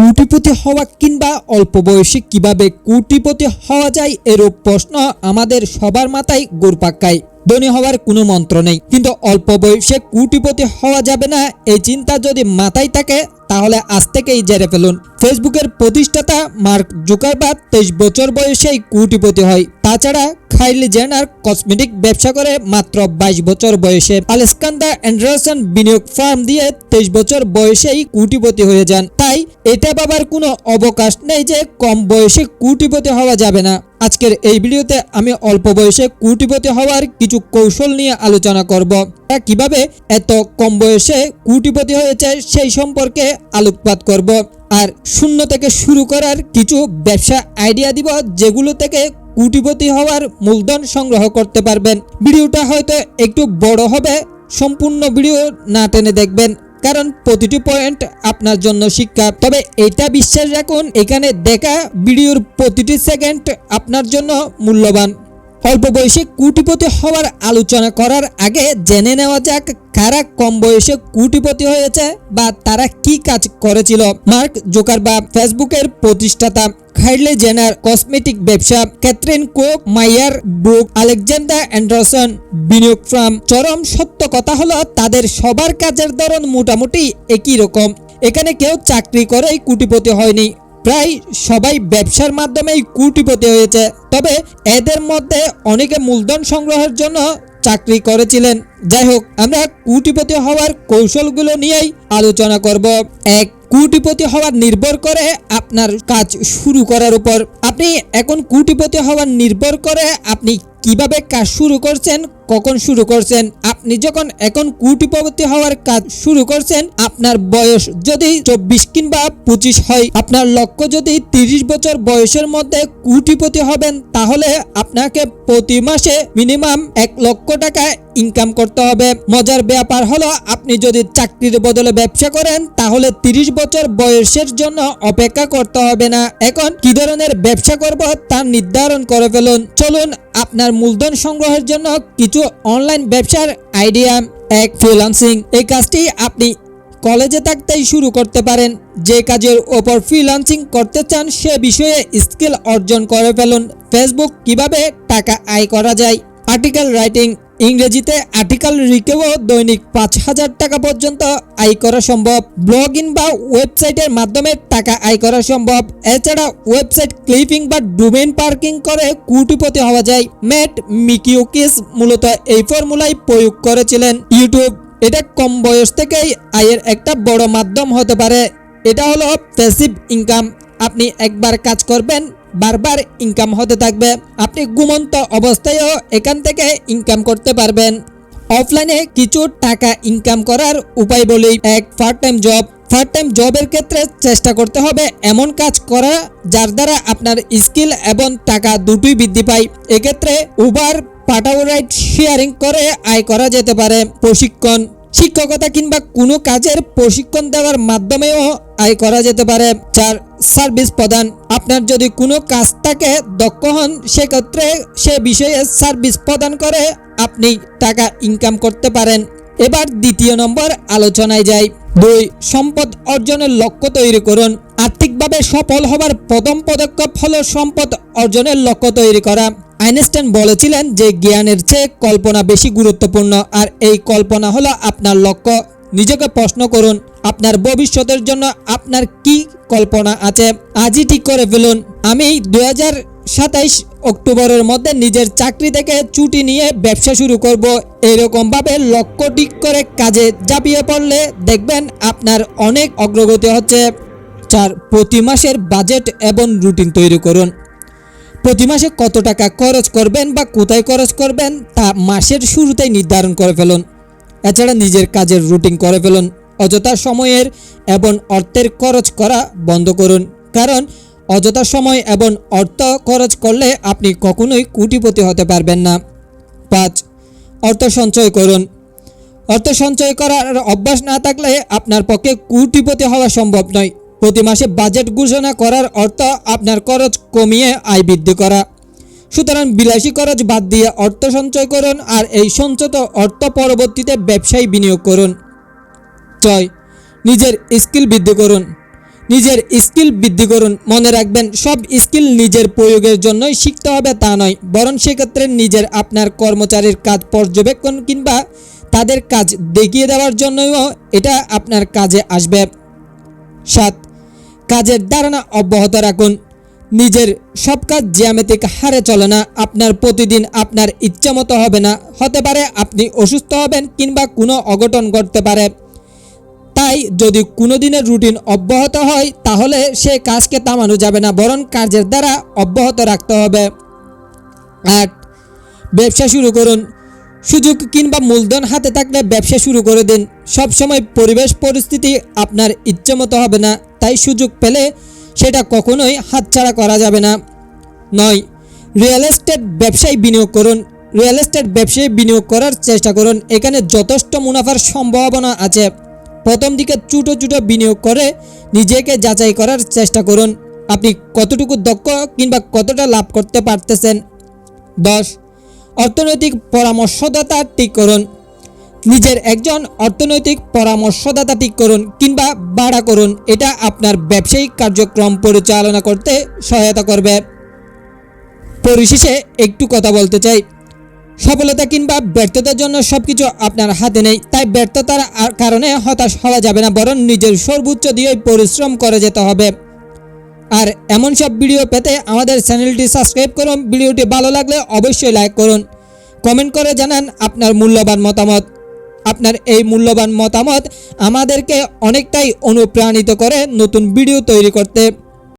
কোটিপতি হওয়া কিংবা অল্প বয়সে কীভাবে কোটিপতি হওয়া যায় এরূপ প্রশ্ন আমাদের সবার মাথায় গোরপাক্কায় ধনী হওয়ার কোনো মন্ত্র নেই। কিন্তু অল্প বয়সে কোটিপতি হওয়া যাবে না, এই চিন্তা যদি মাথায় থাকে, তাহলে আজ থেকেই জেরে ফেলুন। ফেসবুকের প্রতিষ্ঠাতা মার্ক জুকারবার্গ তেইশ বছর বয়সেই কোটিপতি হয়। তাছাড়া খাইলি জেনার কসমেটিক ব্যবসা করে মাত্র বাইশ বছর বয়সে। আলেসকান্দা অ্যান্ডারসন বিনিয়োগ ফার্ম দিয়ে তেইশ বছর বয়সেই কোটিপতি হয়ে যান। তাই এটা ভাবার কোনো অবকাশ নেই যে কম বয়সে কুটিপতি হওয়া যাবে না। আজকের এই ভিডিওতে আমি অল্প বয়সে কুটিপতি হওয়ার কিছু কৌশল নিয়ে আলোচনা করব। কীভাবে এত কম বয়সে কুটিপতি হয়েছে সেই সম্পর্কে আলোকপাত করব। আর শূন্য থেকে শুরু করার কিছু ব্যবসা আইডিয়া দিব যেগুলো থেকে কুটিপতি হওয়ার মূলধন সংগ্রহ করতে পারবেন। ভিডিওটা হয়তো একটু বড় হবে, সম্পূর্ণ ভিডিও না টেনে দেখবেন। কারণ প্রতিটি পয়েন্ট আপনার জন্য শিক্ষা। তবে এটা বিশ্বাস রাখুন, এখানে দেখা ভিডিওর প্রতিটি সেকেন্ড আপনার জন্য মূল্যবান। অল্প বয়সে কুটিপতি হওয়ার আলোচনা করার আগে জেনে নেওয়া যাক কারা কম বয়সে কুটিপতি হয়েছে বা তারা কি কাজ করেছিল। মার্ক জোকার বা ফেসবুকের প্রতিষ্ঠাতা। খাইলে জেনার কসমেটিক ব্যবসা। Catherine Cook, Myer Brook, Alexander Anderson, বিনিয়োগ ফার্ম। চরম সত্য কথা হলো, তাদের সবার কাজের ধরন মোটামুটি একই রকম। এখানে কেউ চাকরি করেই কুটিপতি হয়নি। প্রায় সবাই ব্যবসার মাধ্যমেই কুটিপতি হয়েছে। তবে এদের মধ্যে অনেকে মূলধন সংগ্রহের জন্য চাকরি করেছিলেন। যাই হোক আমরা কুটিপতি হওয়ার কৌশলগুলো নিয়েই আলোচনা করব। এক, কুটিপতি হওয়ার নির্ভর করে আপনার কাজ শুরু করার উপর। আপনি এখন কুটিপতি হওয়ার নির্ভর করে আপনি কীভাবে কাজ শুরু করছেন, কখন শুরু করছেন? আপনি যখন এখন কুটিপতি হওয়ার কাজ শুরু করছেন, আপনার বয়স যদি চব্বিশ কিংবা পঁচিশ হয়, আপনার লক্ষ্য যদি তিরিশ বছর বয়সের মধ্যে কুটিপতি হবেন, তাহলে আপনাকে প্রতি মাসে মিনিমাম এক লক্ষ টাকা ইনকাম করতে হবে। মজার ব্যাপার হলো, আপনি যদি চাকরির বদলে ব্যবসা করেন, তাহলে তিরিশ বছর বয়সের জন্য অপেক্ষা করতে হবে না। এখন কি ধরনের ব্যবসা করব তা নির্ধারণ করে ফেলুন। চলুন আপনার মূলধন সংগ্রহের জন্য কিছু অনলাইন ব্যবসার আইডিয়া এক ফ্রিলান্সিং এই কাজটি আপনি কলেজে থাকতেই শুরু করতে পারেন। যে কাজের ওপর ফ্রিলান্সিং করতে চান, সে বিষয়ে স্কিল অর্জন করে ফেলুন। ফেসবুক কীভাবে টাকা আয় করা যায়? আর্টিকেল রাইটিং ইংরেজিতে আর্টিকেল রিকেও দৈনিক পাঁচ হাজার টাকা পর্যন্ত আয় করা সম্ভব। ব্লগ ইন বা ওয়েবসাইটের মাধ্যমে টাকা আয় করা সম্ভব। এছাড়া ওয়েবসাইট ক্লিপিং বা ডোমেইন পার্কিং করে কোটিপতি হওয়া যায়। ম্যাট মিকিউকিস মূলত এই ফর্মুলাই প্রয়োগ করেছিলেন। ইউটিউব, এটা কম বয়স থেকেই আয়ের একটা বড় মাধ্যম হতে পারে। এটা হলো প্যাসিভ ইনকাম আপনি একবার কাজ করবেন বারবার ইনকাম হতে থাকবে। আপনি ঘুমন্ত অবস্থায়ও এখান থেকে ইনকাম করতে পারবেন। অফলাইনে কিছু টাকা ইনকাম করার উপায় বলি। এক part time job part time জবের ক্ষেত্রে চেষ্টা করতে হবে এমন কাজ করা যার দ্বারা আপনার স্কিল এবং টাকা দুটোই বৃদ্ধি পায়। এক্ষেত্রে উবার পাঠাও রাইড শেয়ারিং করে আয় করা যেতে পারে। প্রশিক্ষণ। শিক্ষকতা কিংবা কোনো কাজের প্রশিক্ষণ দেওয়ার মাধ্যমেও আয় করা যেতে পারে। চার সার্ভিস প্রদান। আপনার যদি কোনো কাজ থাকে দক্ষ হন, সেক্ষেত্রে সে বিষয়ে সার্ভিস প্রদান করে আপনি টাকা ইনকাম করতে পারেন। এবার দ্বিতীয় নম্বর আলোচনায় যাই। দুই, সম্পদ অর্জনের লক্ষ্য তৈরি করুন। আর্থিকভাবে সফল হবার প্রথম পদক্ষেপ হলো সম্পদ অর্জনের লক্ষ্য তৈরি করা। আইনস্টাইন বলেছিলেন যে জ্ঞানের চেয়ে কল্পনা বেশি গুরুত্বপূর্ণ আর এই কল্পনা হলো আপনার লক্ষ্য। নিজেকে প্রশ্ন করুন, আপনার ভবিষ্যতের জন্য আপনার কি কল্পনা আছে? আজই ঠিক করে ফেলুন, আমি দুই সাতাইশ অক্টোবরের মধ্যে নিজের চাকরি থেকে ছুটি নিয়ে ব্যবসা শুরু করব। এরকম ভাবে লক্ষ্য ঠিক করে কাজে ঝাঁপিয়ে পড়লে দেখবেন আপনার অনেক অগ্রগতি হচ্ছে। চার, প্রতি মাসের বাজেট এবং রুটিন তৈরি করুন। প্রতি মাসে কত টাকা খরচ করবেন বা কোথায় খরচ করবেন তা মাসের শুরুতেই নির্ধারণ করে ফেলুন। এছাড়া নিজের কাজের রুটিন করে ফেলুন। অযথা সময়ের এবং অর্থের খরচ করা বন্ধ করুন। কারণ অযথা সময় এবং অর্থ খরচ করলে আপনি কখনোই কোটিপতি হতে পারবেন না। পাঁচ, অর্থ সঞ্চয় করুন। অর্থ সঞ্চয় করার অভ্যাস না থাকলে আপনার পক্ষে কোটিপতি হওয়া সম্ভব নয়। প্রতি মাসে বাজেট ঘোষণা করার অর্থ আপনার খরচ কমিয়ে আয় বৃদ্ধি করা। সুতরাং বিলাসী খরচ বাদ দিয়ে অর্থ সঞ্চয় করুন আর এই সঞ্চিত অর্থ পরবর্তীতে ব্যবসায় বিনিয়োগ করুন। ছয়, নিজের স্কিল বৃদ্ধি করুন। নিজের স্কিল বৃদ্ধি করুন। মনে রাখবেন, সব স্কিল নিজের প্রয়োগের জন্যই শিখতে হবে, তা নয়। বরং সেক্ষেত্রে নিজের, আপনার কর্মচারীর কাজ পর্যবেক্ষণ কিংবা তাদের কাজ দেখিয়ে দেওয়ার জন্যও এটা আপনার কাজে আসবে। সাত কাজের ধারণা অব্যাহত রাখুন। নিজের সব কাজ জ্যামিতিক হারে চলে না। আপনার প্রতিদিন আপনার ইচ্ছা মতো হবে না। হতে পারে আপনি অসুস্থ হবেন কিংবা কোনো অঘটন ঘটতে পারে। তাই যদি কোনো দিনের রুটিন অব্যাহত হয়, তাহলে সে কাজকে থামানো যাবে না, বরং কাজের দ্বারা অব্যাহত রাখতে হবে। আট, ব্যবসা শুরু করুন। সুযোগ কিংবা মূলধন হাতে থাকলে ব্যবসা শুরু করে দিন। সবসময় পরিবেশ পরিস্থিতি আপনার ইচ্ছে মতো হবে না, তাই সুযোগ পেলে সেটা কখনোই হাতছাড়া করা যাবে না। নয় রিয়েল এস্টেট ব্যবসায় বিনিয়োগ করুন। রিয়েল এস্টেট ব্যবসায় বিনিয়োগ করার চেষ্টা করুন। এখানে যথেষ্ট মুনাফার সম্ভাবনা আছে। প্রথম দিকে ছোটো ছোটো বিনিয়োগ করে নিজেকে যাচাই করার চেষ্টা করুন। আপনি কতটুকু দক্ষ কিংবা কতটা লাভ করতে পারতেছেন? দশ অর্থনৈতিক পরামর্শদাতা ঠিক করুন। নিজের একজন অর্থনৈতিক পরামর্শদাতা ঠিক করুন কিংবা ভাড়া করুন। এটা আপনার ব্যবসায়িক কার্যক্রম পরিচালনা করতে সহায়তা করবে। পরিশেষে একটু কথা বলতে চাই। সফলতা কিংবা ব্যর্থতার জন্য সবকিছু আপনার হাতে নেই। তাই ব্যর্থতার কারণে হতাশ হওয়া যাবে না, বরং নিজের সর্বোচ্চ দিয়েই পরিশ্রম করে যেতে হবে। আর এমন সব ভিডিও পেতে আমাদের চ্যানেলটি সাবস্ক্রাইব করুন। ভিডিওটি ভালো লাগলে অবশ্যই লাইক করুন। কমেন্ট করে জানান আপনার মূল্যবান মতামত। আপনার এই মূল্যবান মতামত আমাদেরকে অনেকটাই অনুপ্রাণিত করে নতুন ভিডিও তৈরি করতে।